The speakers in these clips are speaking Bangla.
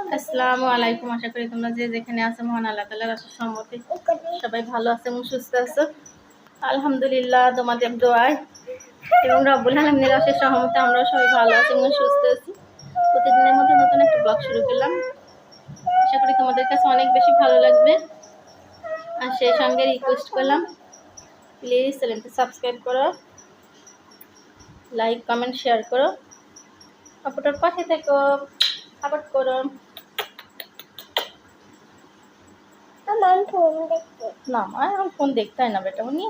আসসালামু আলাইকুম। আশা করি তোমরা যে যেখানে আছো, মহান আল্লাহ তালার আসার সম্মতি। সবাই ভালো আছে এবং সুস্থ আছো? আলহামদুলিল্লাহ, তোমাদের দোয়ায় এবং রব্বুল আলমিনের আসার সহমতে আমরাও সবাই ভালো আছি এবং সুস্থ আছি। প্রতিদিনের মতো নতুন একটা ব্লগ শুরু করলাম। আশা করি তোমাদের কাছে অনেক বেশি ভালো লাগবে। আর সেই সঙ্গে রিকোয়েস্ট করলাম প্লিজ চ্যানেলটা সাবস্ক্রাইব করো লাইক কমেন্ট শেয়ার করো আপুটার পাশে থেকো সাপোর্ট করো আমার ফোন দেখতে না আমার এখন ফোন দেখতে হয় না বেটা উনি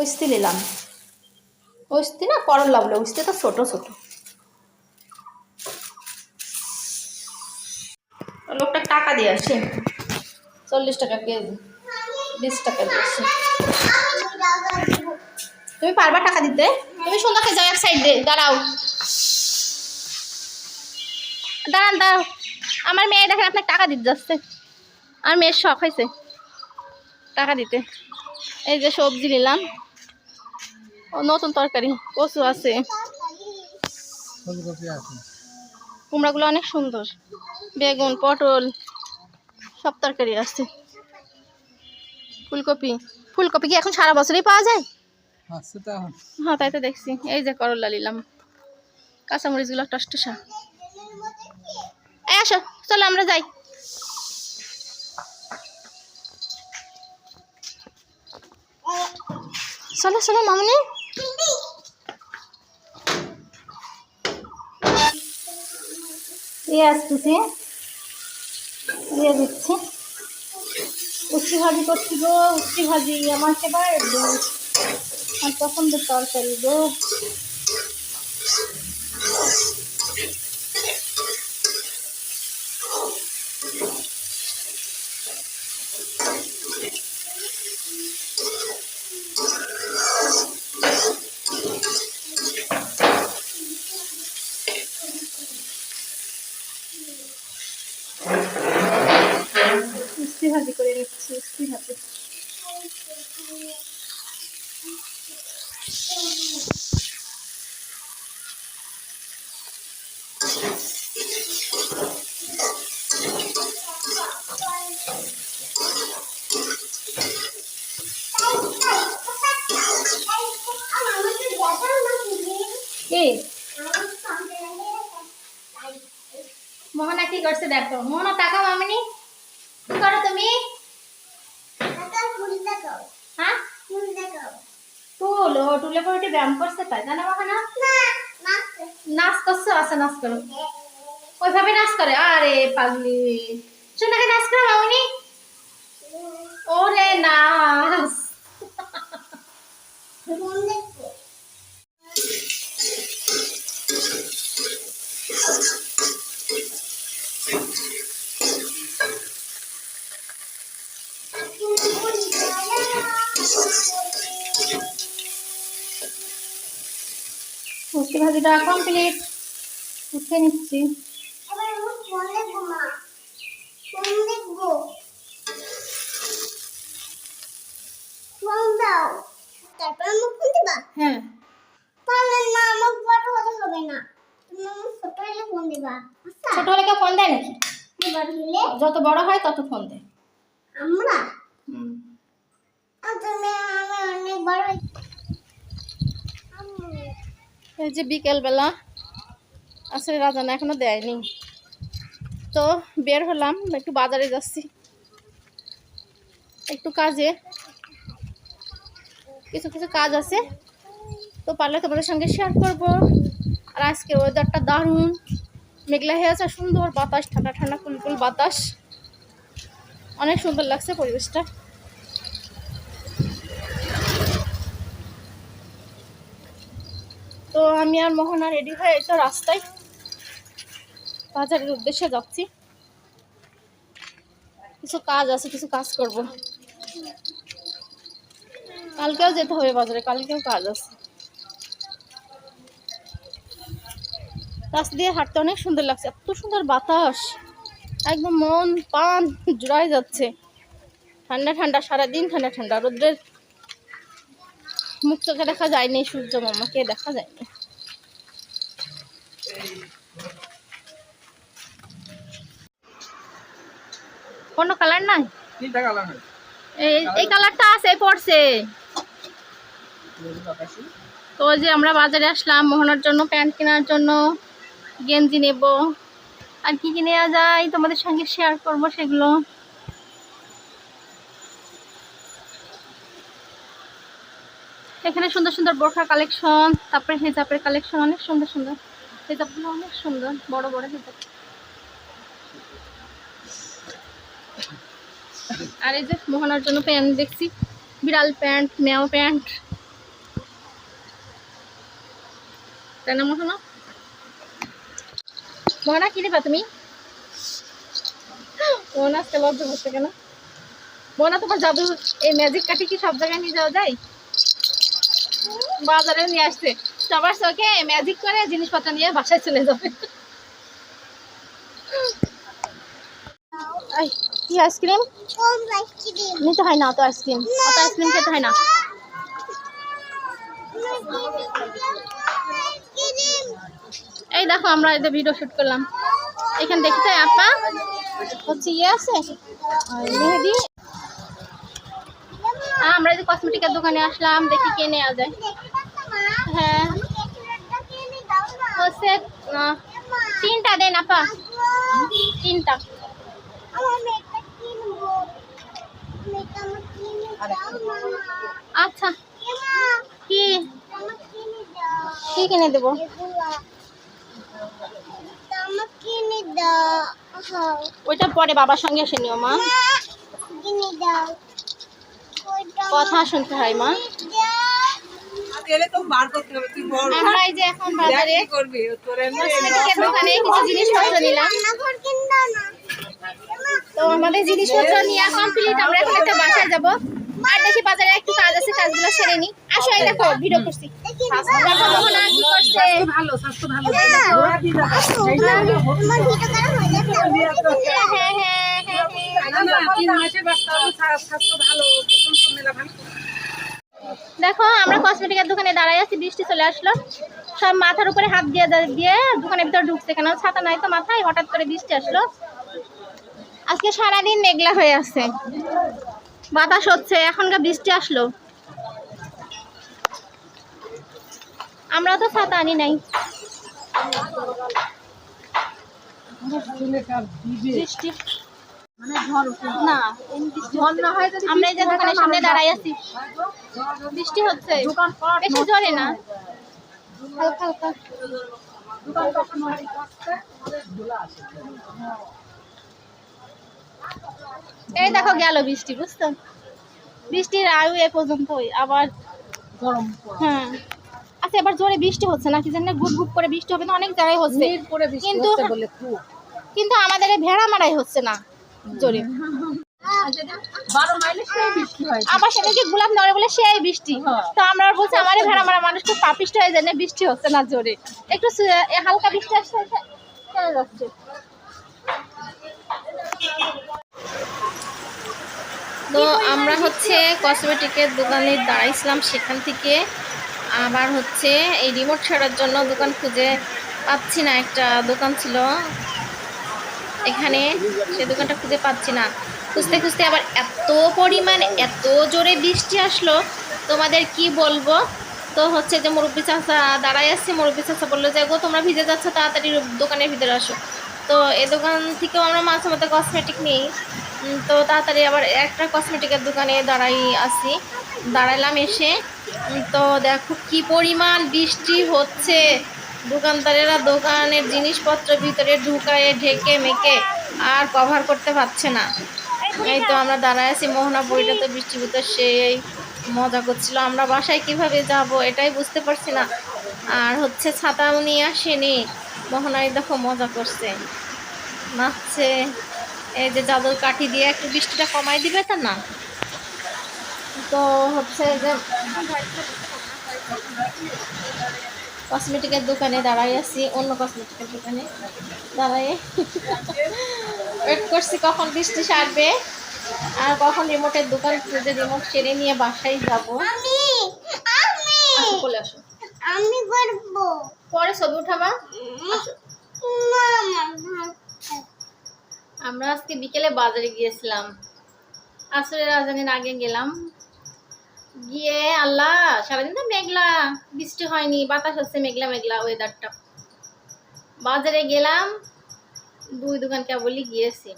উস্তি নিলাম। উস্তি না করল্লা বলে উস্তি তো ছোট ছোট। লোকটা টাকা দিয়ে আসে। চল্লিশ টাকা কেজি বিশ টাকা দিয়েছে তুমি পারবা টাকা দিতে? তুমি সন্ধ্যাকে যাও এক সাইড দাঁড়াও। দাঁড়ান দাঁড়াও। আমার মেয়ে দেখেন আপনাকে টাকা দিতে যাচ্ছে। আর মেয়ের শখ হয়েছে। টাকা দিতে। এই যে সবজি নিলাম। ও, নতুন তরকারি, কচু আছে। কুমড়াগুলো অনেক সুন্দর। বেগুন, পটল, সব তরকারি আছে। ফুলকপি ফুলকপি কি এখন সারা বছরই পাওয়া যায়? হ্যাঁ তাই তো দেখছি। এই যে করলা নিলাম। কাঁচামরিচগুলো টসটসা। এই আসো, চলো আমরা যাই। চলো চলো, মামনি। দিয়ে আসতেছি দিয়ে দিচ্ছি। উচ্ছি ভাজি করছি গো, উচ্চি ভাজি আমার সেবার আর পছন্দের তরকারি গো উচ্ছি ভাজি করে নিচ্ছি উচ্ছি ভাজি কি মোহনা কি করছে দেখো মোহনা টাকা মামিনি। কি করো তুমি? হ্যাঁ? টুল ও টুলে পরে একটু ব্যায়াম করছে তাই জানো মোহনা নাচ করছ? আচ্ছা নাচ করো। ওইভাবে নাচ করে? আরে পাগলি। শোনাকে নাচ করো মামনি। ওরে নাচ। উঠতে ভাজিটা কমপ্লিট উঠে নিচ্ছি। হ্যাঁ। হলে হবে না। তুমি ছোট হলে ফোন দিবা। আচ্ছা। কেউ ফোন দেয় নাকি? যত বড় হয় তত ফোন দেয়। আমরা? তুমি আমি অনেক বড় এই যে বিকেলবেলা, আসলে রাজানা এখনও দেয়নি। তো বের হলাম, একটু বাজারে যাচ্ছি। একটু কাজে। কিছু কিছু কাজ আছে। তো পারলে তোমাদের সঙ্গে শেয়ার করব। আর আজকে ওয়েদারটা দারুণ। মেঘলা হয়ে আছে সুন্দর বাতাস, ঠান্ডা ঠান্ডা, কুলকুল বাতাস। অনেক সুন্দর লাগছে পরিবেশটা। তো আমি আর মোহনা রেডি হয়ে এই তো রাস্তায় বাজারের উদ্দেশ্যে যাচ্ছি। কিছু কাজ আছে, কিছু কাজ করব। কালকেও যেতে হবে বাজারে, কালকেও কাজ আছে। রাস্তা দিয়ে হাঁটতে অনেক সুন্দর লাগছে, এত সুন্দর বাতাস। একদম মন পান জুড়াই যাচ্ছে। ঠান্ডা ঠান্ডা, সারাদিন ঠান্ডা ঠান্ডা, রোদ্রের মুখ চোখে দেখা যায়নি সূর্য মামাকে দেখা যায়নি। কোনো কালার নাই? এই এই কালারটা আছে পড়ছে। তো ওই যে আমরা বাজারে আসলাম মোহনার জন্য প্যান্ট কেনার জন্য গেঞ্জি নেব। আর কি কি নেওয়া যায় তোমাদের সঙ্গে শেয়ার করব সেগুলো। এখানে সুন্দর সুন্দর বোরখা কালেকশন তারপরে হেজাবের কালেকশন অনেক সুন্দর সুন্দর। হেজাবগুলো অনেক সুন্দর, বড় বড় হেজাব। আর এই যে মোহনার জন্য প্যান্ট দেখছি, বিড়াল প্যান্ট মেও প্যান্ট তাই না মোহনা? মোহনা, কি নেবা তুমি? মোহনা, আজকে লজ্জা করছে কেন? মোহনা, তোমার জাদু, এই ম্যাজিক কাঠি কি সব জায়গায় নিয়ে যাওয়া যায়? বাজারে নিয়ে আসছে সবার চোখে ম্যাজিক করে জিনিসপত্র নিয়ে বাসায় চলে যাবে কি আইসক্রিম নিতে হয় না অত আইসক্রিম অত আইসক্রিম খেতে হয় না এই দেখো আমরা এদের ভিডিও শুট করলাম এখানে দেখতে আপা হচ্ছে ইয়ে আছে মেহেদি আমরা যে কসমেটিকের দোকানে আসলাম, দেখি কে নেওয়া যায়। হ্যাঁ। হচ্ছে তিনটা দেন আপা। তিনটা। আচ্ছা। কি? কি কিনে দেবো? ওইটা পরে বাবার সঙ্গে এসে নিও, মা। কথা শুনতে হয় মা। এলে তো বার করতে হবে তুই বড় আমরা এই যে এখন বাজারে কি করবি তোর এমনি কসমেটিকের দোকানে কিছু জিনিসপত্র নিলাম। তো আমাদের জিনিসপত্র নিয়ে কমপ্লিট আমরা এখন একটা বাসায় যাব। আর দেখি বাজারে একটু কাজ আছে কাজগুলো সেরে নি আসো এই দেখো ভিডিও করছি। দেখো। হ্যাঁ হ্যাঁ। দেখো আমরা কসমেটিকের দোকানে দাঁড়াই আছি বৃষ্টি চলে আসলো। সব মাথার উপরে হাত দিয়ে দিয়ে দোকানের ভিতর ঢুকছে কেন? ছাতা নাই তো মাথায় হঠাৎ করে বৃষ্টি আসলো। আজকে সারাদিন মেঘলা হয়ে আছে। বাতাস হচ্ছে এখনকার বৃষ্টি আসলো। আমরা তো ছাতা আনি নাই। বৃষ্টি। না আমরা এই যে দোকানের সামনে দাঁড়াই আছি। বৃষ্টি হচ্ছে। বেশি জোরে না। হালকা হালকা। এই দেখো গেল বৃষ্টি বুঝছ? বৃষ্টির আয়ু এ পর্যন্তই আবার গরম। হ্যাঁ। আচ্ছা এবার জোরে বৃষ্টি হচ্ছে না? কি জানি গুট গুট করে বৃষ্টি হবে না অনেক জায়গায় হচ্ছে। কিন্তু খুব। কিন্তু আমাদের ভেড়া মারাই হচ্ছে না। জোরে বারো মাইলে সেই বৃষ্টি আবার সেদিকে গোলাপ নড়ে বলে সেই বৃষ্টি। তো আমরা বলছি আমারই ভেড়া মারা মানুষ খুব পাপিষ্ট হয়ে যায় না বৃষ্টি হচ্ছে না জোরে। একটু হালকা বৃষ্টি আসছে আসছে, চলে যাচ্ছে। তো আমরা হচ্ছে কসমেটিকের দোকানে দাঁড়াইছিলাম সেখান থেকে। আবার হচ্ছে এই রিমোট ছাড়ার জন্য দোকান খুঁজে পাচ্ছি না একটা দোকান ছিল। এখানে সে দোকানটা খুঁজে পাচ্ছি না। খুঁজতে খুঁজতে আবার এত পরিমাণ, এত জোরে বৃষ্টি আসলো, তোমাদের কি বলব? তো হচ্ছে যে মুরব্বী চাচা দাঁড়ায় আসছে মুরব্বী চাচা বলল যে, গো, তোমরা ভিজে যাচ্ছ, তাড়াতাড়ি দোকানের ভিতরে আসো। তো এ দোকান থেকেও আমরা মাঝে মধ্যে কসমেটিক নিই। তো তাড়াতাড়ি আবার একটা কসমেটিকের দোকানে দাঁড়াই আসি দাঁড়ালাম এসে। তো দেখো কি পরিমাণ বৃষ্টি হচ্ছে। দোকানদারেরা দোকানের জিনিসপত্র ভিতরে ঢুকায়ে, ঢেকে, মেকে আর কভার করতে পারছে না। এই তো আমরা দাঁড়ায় আছি মোহনা বইটা তো বৃষ্টির সেই মজা করছিল। আমরা বাসায় কীভাবে যাব এটাই বুঝতে পারছি না। আর হচ্ছে ছাতাও নিয়ে আসেনি। মোহনাই দেখো মজা করছে। নাচছে। এই যে জাদুর কাঠি দিয়ে একটু বৃষ্টিটা কমাই দিবে তা না? তো হচ্ছে যে কসমেটিকের দোকানে দাঁড়াই আছি অন্য কসমেটিকের দোকানে দাঁড়াই ওয়েট করছি কখন বৃষ্টি সারবে আর কখন রিমোটের দোকান খুঁজে রিমোট সেরে নিয়ে বাসায় যাব। আমি আমি চলে আসো। আমি করব। পরে ছবি উঠাবা? আমরা আজকে বিকেলে বাজারে গিয়েছিলাম। আসরের আজানের আগে গেলাম। গিয়ে আল্লাহ, সারাদিন তো মেঘলা, বৃষ্টি হয়নি, বাতাস হচ্ছে মেঘলা মেঘলা ওয়েদারটা বাজারে গেলাম, দুই দোকান কেবলই গিয়েছি।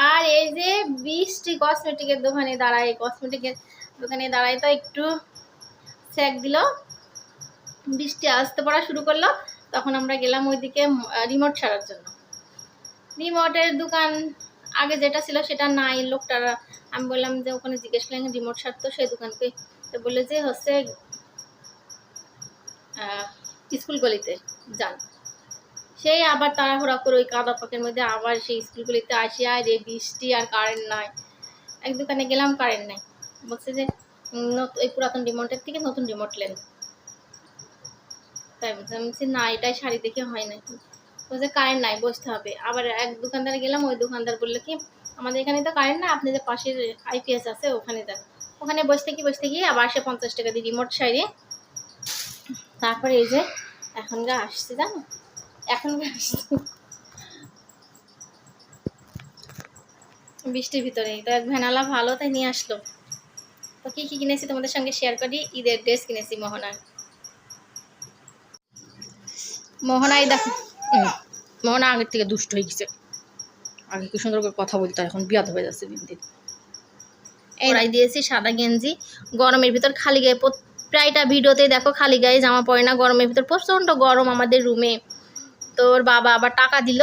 আর এই যে বৃষ্টি কসমেটিকের দোকানে দাঁড়ায় কসমেটিকের দোকানে দাঁড়ায় তো একটু স্যাক দিল। বৃষ্টি আসতে পড়া শুরু করল, তখন আমরা গেলাম ওইদিকে রিমোট ছাড়ার জন্য। রিমোটের দোকান আগে যেটা ছিল সেটা নাই। লোকটার, আমি বললাম যে ওখানে জিজ্ঞেস করলাম রিমোট সারতো সেই দোকানকে। তো বলল যে হচ্ছে স্কুল গলিতে যান। সেই আবার তাড়াহুড়া করে ওই কাদা পাকের মধ্যে আবার সেই স্কুলগুলিতে আসি আর রে বৃষ্টি আর কারেন্ট নাই। এক দোকানে গেলাম কারেন্ট নাই। বলছে যে নত- পুরাতন রিমোটের থেকে নতুন রিমোট লেন তাই বলছে, আমি বলছি, না, এটাই শাড়ি দেখে হয় নাকি বলছে কারেন্ট নাই, বসতে হবে। আবার এক দোকানদারে গেলাম, ওই দোকানদার বলল কি, আমাদের এখানে তো কারেন্ট না, আপনি যে পাশের আইপিএস আছে, ওখানে যান। ওখানে বসতে কি বসতে গিয়ে আবার সে পঞ্চাশ টাকা দিয়ে রিমোট সারিয়ে তারপরে এই যে এখন গা আসছে, জানো? এখন গা আসছে। বৃষ্টির ভিতরে তো এক ভ্যানালা ভালো, তাই নিয়ে আসলো। তো কী কী কিনেছি তোমাদের সঙ্গে শেয়ার করি? ঈদের ড্রেস কিনেছি, মোহনার। মোহনায় দেখো মোহনা আগের থেকে দুষ্ট হয়ে গেছে। আগে কি সুন্দর করে কথা বলতো এখন বিয়াদ হয়ে যাচ্ছে দিন দিন এরাই দিয়েছি সাদা গেঞ্জি গরমের ভিতর খালি গায়ে প্রায়টা ভিডিওতে দেখো খালি গায়ে জামা পরে না গরমের ভিতর প্রচণ্ড গরম আমাদের রুমে তোর বাবা আবার টাকা দিল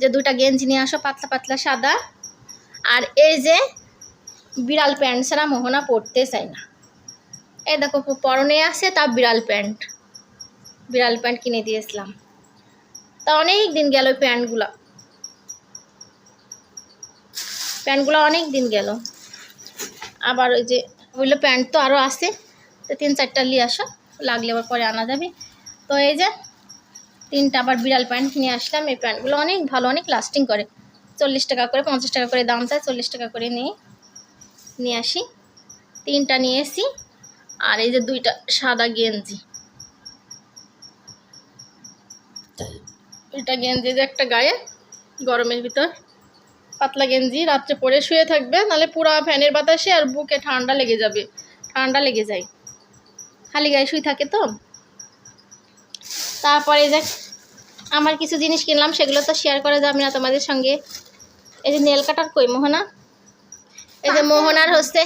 যে দুটা গেঞ্জি নিয়ে আসো পাতলা পাতলা সাদা। আর এই যে বিড়াল প্যান্ট ছাড়া মোহনা পরতে চায় না। এই দেখো পরনে আছে তা বিড়াল প্যান্ট। বিড়াল প্যান্ট কিনে দিয়েছিলাম। তা অনেক দিন গেল ওই প্যান্টগুলো। প্যান্টগুলো অনেক দিন গেল। আবার ওই যে বলল প্যান্ট তো আরও আছে, তো তিন চারটা নিয়ে আসো, লাগলে আবার পরে আনা যাবে। তো এই যে, তিনটা আবার বিড়াল প্যান্ট কিনে আসলাম, এই প্যান্টগুলো অনেক ভালো, অনেক লাস্টিং করে। চল্লিশ টাকা করে, পঞ্চাশ টাকা করে দাম চায়, চল্লিশ টাকা করে নিয়ে নিয়ে আসি। তিনটা নিয়ে এসি, আর এই যে দুইটা সাদা গেঞ্জি। এটা গেঞ্জি যে একটা গায়ে, গরমের ভিতর। পাতলা গেঞ্জি, রাত্রে পরে শুয়ে থাকবে নাহলে পুরা ফ্যানের বাতাসে আর বুকে ঠান্ডা লেগে যাবে। ঠান্ডা লেগে যায়। খালি গায়ে শুয়ে থাকে তো। তারপরে যে আমার কিছু জিনিস কিনলাম, সেগুলো তো শেয়ার করা যাবে না তোমাদের সঙ্গে। এই যে নেল কাটার কই, মোহনা? এই যে মোহনার হচ্ছে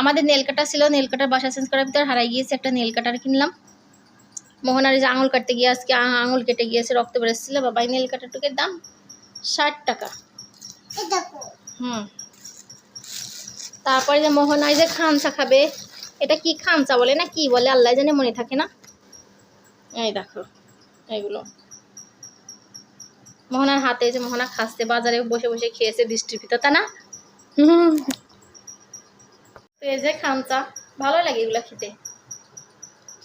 আমাদের নেল কাটা ছিল নেল কাটার বাসা চেঞ্জ করার ভিতর হারাই গিয়েছে, একটা নেল কাটার কিনলাম। মোহনার যে আঙুল কাটতে গিয়ে আজকে আঙুল কেটে গিয়েছে, রক্ত বেরোচ্ছিল বাবা, এই নেল কাটারটুকের দাম ষাট টাকা। হুম। তারপরে যে মোহনায় যে খামচা খাবে, এটা কি খামচা বলে না কি বলে? আল্লাহ জানে, মনে থাকে না? এই দেখো এইগুলো মোহনার হাতে যে মোহনা খাচ্ছে, বাজারে বসে বসে খেয়েছে বৃষ্টির তা না? তো এই যে খামচা, ভালো লাগে এগুলো খেতে?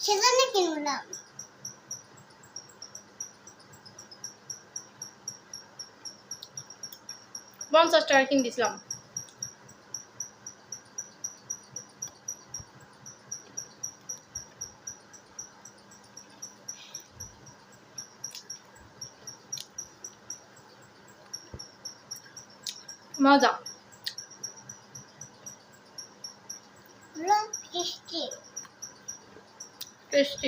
সেজন্য কিনলাম। পঞ্চাশ টাকা কিনে দিয়েছিলাম মজা। টেস্টি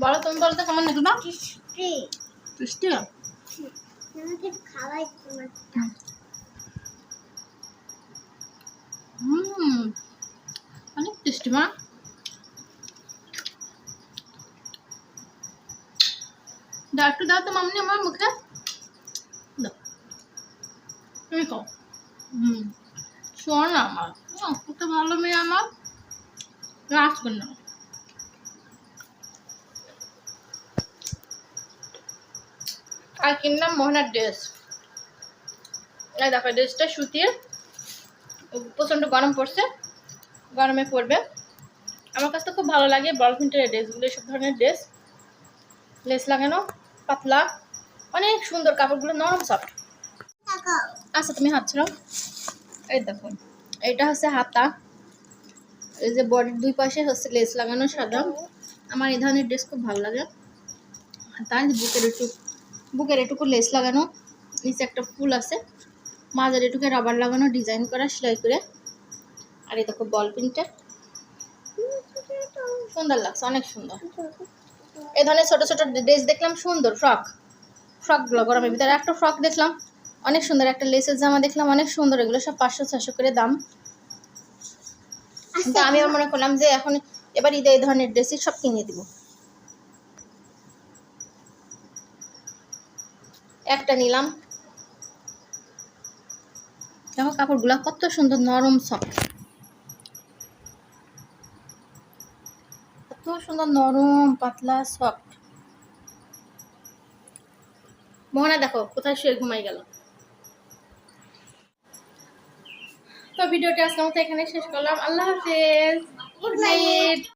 বলো তুমি বলো তো কেমন না? টেস্টি হুম, অনেক টেস্টি মা। দাও দাও তো মামনি আমার মুখে। দাও। তুমি খাও। হুম, শোন আমার কত ভালো মেয়ে আমার। রাজ আর কিনলাম মোহনার ড্রেস এই দেখো ড্রেসটা সুতির। প্রচণ্ড গরম পড়ছে। গরমে পড়বে আমার কাছে খুব ভালো লাগে বল প্রিন্টের ড্রেসগুলো সব ধরনের ড্রেস লেস লাগানো, পাতলা, অনেক সুন্দর কাপড়গুলো, নরম সফট আচ্ছা তুমি হাত এই দেখো এটা হচ্ছে হাতা। এই যে বডির দুই পাশে হচ্ছে লেস লাগানো সাদা। আমার এই ধরনের ড্রেস খুব ভালো লাগে। হাতা বুকের একটু বুকের এটুকু লেস লাগানো, নিচে একটা ফুল আছে। মাঝের এটুকু রাবার লাগানো ডিজাইন করা, সেলাই করে। আর এই দেখো বল প্রিন্টের সুন্দর লাগছে, অনেক সুন্দর। এই ধরনের ছোট ছোট ড্রেস দেখলাম সুন্দর ফ্রক ফ্রকগুলো গরমের ভিতরে একটা ফ্রক দেখলাম, অনেক সুন্দর। একটা লেসের জামা দেখলাম, অনেক সুন্দর। এগুলো সব পাঁচশো ছশো করে দাম। আমি আবার মনে করলাম যে এখন এবার ঈদে এই ধরনের ড্রেসই সব কিনে দিব। একটা নিলাম। দেখো কাপড়গুলো কত সুন্দর নরম সফট কত সুন্দর নরম পাতলা সফট মোহনা দেখো কোথায় শুয়ে ঘুমাই গেল। তো ভিডিওটি আজকের মতো এখানে শেষ করলাম। আল্লাহ হাফেজ। Good night